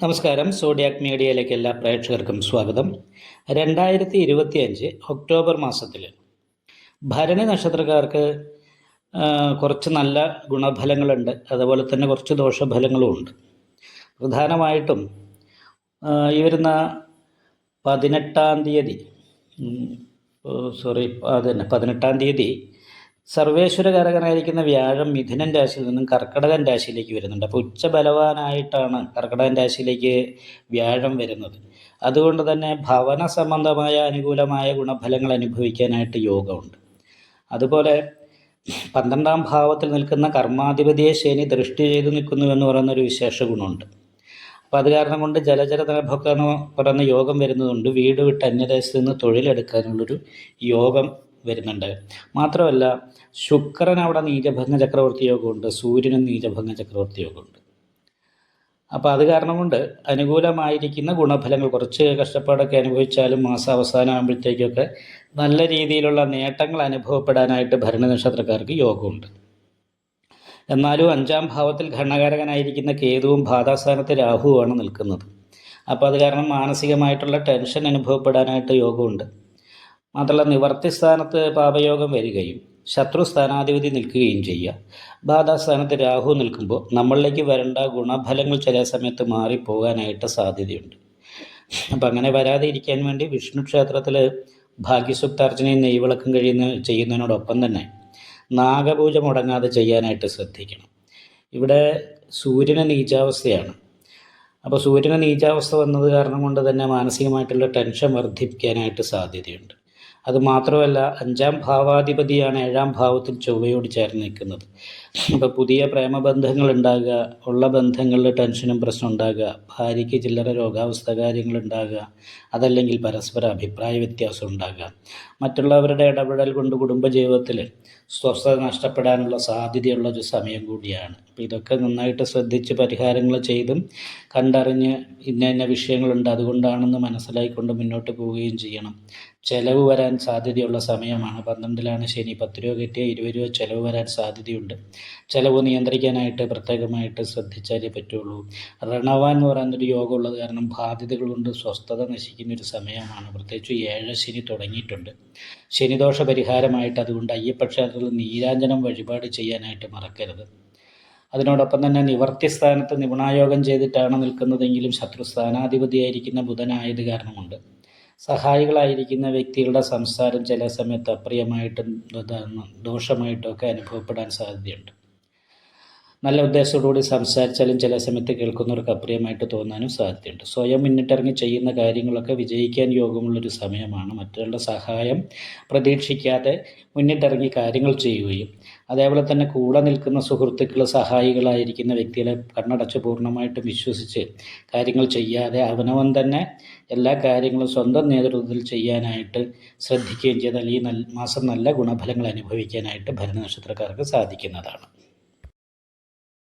നമസ്കാരം. സോഡിയാക് മീഡിയയിലേക്ക് എല്ലാ പ്രേക്ഷകർക്കും സ്വാഗതം. രണ്ടായിരത്തി ഇരുപത്തിയഞ്ച് ഒക്ടോബർ മാസത്തിൽ ഭരണി നക്ഷത്രക്കാർക്ക് കുറച്ച് നല്ല ഗുണഫലങ്ങളുണ്ട്. അതുപോലെ തന്നെ കുറച്ച് ദോഷഫലങ്ങളും ഉണ്ട്. പ്രധാനമായിട്ടും ഈ വരുന്ന പതിനെട്ടാം തീയതി സോറി അതന്നെ പതിനെട്ടാം തീയതി സർവേശ്വരകാരകനായിരിക്കുന്ന വ്യാഴം മിഥുനൻ രാശിയിൽ നിന്നും കർക്കടകൻ രാശിയിലേക്ക് വരുന്നുണ്ട്. അപ്പോൾ ഉച്ചബലവാനായിട്ടാണ് കർക്കടകൻ രാശിയിലേക്ക് വ്യാഴം വരുന്നത്. അതുകൊണ്ട് തന്നെ ഭവന സംബന്ധമായ അനുകൂലമായ ഗുണഫലങ്ങൾ അനുഭവിക്കാനായിട്ട് യോഗമുണ്ട്. അതുപോലെ പന്ത്രണ്ടാം ഭാവത്തിൽ നിൽക്കുന്ന കർമാധിപതിയെ ശനി ദൃഷ്ടി ചെയ്ത് നിൽക്കുന്നു എന്ന് പറയുന്ന ഒരു വിശേഷ ഗുണമുണ്ട്. അപ്പോൾ അത് കാരണം കൊണ്ട് ജലചര നഭൊക്കെ എന്ന് പറയുന്ന യോഗം വരുന്നതുകൊണ്ട് വീട് വിട്ട് അന്യദേശത്ത് നിന്ന് തൊഴിലെടുക്കാനുള്ളൊരു യോഗം വരുന്നുണ്ട്. മാത്രമല്ല ശുക്രൻ അവിടെ നീചഭംഗ ചക്രവർത്തി യോഗമുണ്ട് സൂര്യനും നീചഭംഗ ചക്രവർത്തി യോഗമുണ്ട്. അപ്പോൾ അത് കാരണം കൊണ്ട് അനുകൂലമായിരിക്കുന്ന ഗുണഫലങ്ങൾ കുറച്ച് കഷ്ടപ്പാടൊക്കെ അനുഭവിച്ചാലും മാസം അവസാനമാകുമ്പോഴത്തേക്കൊക്കെ നല്ല രീതിയിലുള്ള നേട്ടങ്ങൾ അനുഭവപ്പെടാനായിട്ട് ഭരണ നക്ഷത്രക്കാർക്ക് യോഗമുണ്ട്. എന്നാലും അഞ്ചാം ഭാവത്തിൽ ഘടനകാരകനായിരിക്കുന്ന കേതുവും ബാധാസ്ഥാനത്ത് രാഹുവുമാണ് നിൽക്കുന്നത്. അപ്പോൾ അത് കാരണം മാനസികമായിട്ടുള്ള ടെൻഷൻ അനുഭവപ്പെടാനായിട്ട് യോഗമുണ്ട്. മാത്രമല്ല നിവർത്തി സ്ഥാനത്ത് പാപയോഗം വരികയും ശത്രു സ്ഥാനാധിപതി നിൽക്കുകയും ചെയ്യുക. ബാധാസ്ഥാനത്ത് രാഹു നിൽക്കുമ്പോൾ നമ്മളിലേക്ക് വരേണ്ട ഗുണഫലങ്ങൾ ചില സമയത്ത് മാറിപ്പോകാനായിട്ട് സാധ്യതയുണ്ട്. അപ്പം അങ്ങനെ വരാതെ ഇരിക്കാൻ വേണ്ടി വിഷ്ണു ക്ഷേത്രത്തിൽ ഭാഗ്യസുക്താർച്ചനയും നെയ്വിളക്കം കഴിയുന്ന ചെയ്യുന്നതിനോടൊപ്പം തന്നെ നാഗപൂജ മുടങ്ങാതെ ചെയ്യാനായിട്ട് ശ്രദ്ധിക്കണം. ഇവിടെ സൂര്യന് നീചാവസ്ഥയാണ്. അപ്പോൾ സൂര്യന് നീചാവസ്ഥ വന്നത് കാരണം കൊണ്ട് തന്നെ മാനസികമായിട്ടുള്ള ടെൻഷൻ വർദ്ധിപ്പിക്കാനായിട്ട് സാധ്യതയുണ്ട്. അതുമാത്രമല്ല അഞ്ചാം ഭാവാധിപതിയാണ് ഏഴാം ഭാവത്തിൽ ചൊവ്വയോട് ചേർന്ന് നിൽക്കുന്നത്. ഇപ്പം പുതിയ പ്രേമബന്ധങ്ങൾ ഉണ്ടാകുക ഉള്ള ബന്ധങ്ങളിൽ ടെൻഷനും പ്രശ്നം ഉണ്ടാകുക ഭാര്യയ്ക്ക് ചില്ലറ രോഗാവസ്ഥ കാര്യങ്ങൾ ഉണ്ടാകുക അതല്ലെങ്കിൽ പരസ്പര അഭിപ്രായ വ്യത്യാസം ഉണ്ടാകുക. മറ്റുള്ളവരുടെ ഇടപെടൽ കൊണ്ട് കുടുംബജീവിതത്തിൽ സ്വസ്ഥത നഷ്ടപ്പെടാനുള്ള സാധ്യതയുള്ള ഒരു സമയം കൂടിയാണ്. അപ്പോൾ ഇതൊക്കെ നന്നായിട്ട് ശ്രദ്ധിച്ച് പരിഹാരങ്ങൾ ചെയ്തും കണ്ടറിഞ്ഞ് ഇന്ന ഇന്ന വിഷയങ്ങളുണ്ട് അതുകൊണ്ടാണെന്ന് മനസ്സിലാക്കിക്കൊണ്ട് മുന്നോട്ട് പോവുകയും ചെയ്യണം. ചിലവ് വരാൻ സാധ്യതയുള്ള സമയമാണ്. പന്ത്രണ്ടിലാണ് ശനി. പത്ത് രൂപ കിട്ടിയ ഇരുപത് രൂപ ചിലവ് വരാൻ സാധ്യതയുണ്ട്. ചിലവ് നിയന്ത്രിക്കാനായിട്ട് പ്രത്യേകമായിട്ട് ശ്രദ്ധിച്ചാലേ പറ്റുള്ളൂ. റണവാൻ എന്ന് പറയുന്നൊരു യോഗം ഉള്ളത് കാരണം ബാധ്യതകൾ കൊണ്ട് സ്വസ്ഥത നശിക്കുന്ന ഒരു സമയമാണ്. പ്രത്യേകിച്ച് ഏഴ് ശനി തുടങ്ങിയിട്ടുണ്ട്. ശനിദോഷ പരിഹാരമായിട്ട് അതുകൊണ്ട് അയ്യപ്പക്ഷേത്രത്തിൽ നീരാഞ്ജനം വഴിപാട് ചെയ്യാനായിട്ട് മറക്കരുത്. അതിനോടൊപ്പം തന്നെ നിവർത്തി സ്ഥാനത്ത് നിപുണായോഗം ചെയ്തിട്ടാണ് നിൽക്കുന്നതെങ്കിലും ശത്രു സ്ഥാനാധിപതിയായിരിക്കുന്ന ബുധനായത് കാരണമുണ്ട്. സഹായികളായിരിക്കുന്ന വ്യക്തികളുടെ സംസാരം ചില സമയത്ത് അപ്രിയമായിട്ടും ദോഷമായിട്ടും ഒക്കെ അനുഭവപ്പെടാൻ സാധ്യതയുണ്ട്. നല്ല ഉദ്ദേശത്തോടുകൂടി സംസാരിച്ചാലും ചില സമയത്ത് കേൾക്കുന്നവർക്ക് അപ്രിയമായിട്ട് തോന്നാനും സാധ്യതയുണ്ട്. സ്വയം മുന്നിട്ടിറങ്ങി ചെയ്യുന്ന കാര്യങ്ങളൊക്കെ വിജയിക്കാൻ യോഗമുള്ളൊരു സമയമാണ്. മറ്റൊരാളുടെ സഹായം പ്രതീക്ഷിക്കാതെ മുന്നിട്ടിറങ്ങി കാര്യങ്ങൾ ചെയ്യുകയും അതേപോലെ തന്നെ കൂടെ നിൽക്കുന്ന സുഹൃത്തുക്കൾ സഹായികളായിരിക്കുന്ന വ്യക്തികളെ കണ്ണടച്ച് പൂർണമായിട്ടും വിശ്വസിച്ച് കാര്യങ്ങൾ ചെയ്യാതെ അവനവൻ തന്നെ എല്ലാ കാര്യങ്ങളും സ്വന്തം നേതൃത്വത്തിൽ ചെയ്യാനായിട്ട് ശ്രദ്ധിക്കുകയും ചെയ്താൽ ഈ നല്ല മാസം നല്ല ഗുണഫലങ്ങൾ അനുഭവിക്കാനായിട്ട് ഭരണനക്ഷത്രക്കാർക്ക് സാധിക്കുന്നതാണ്.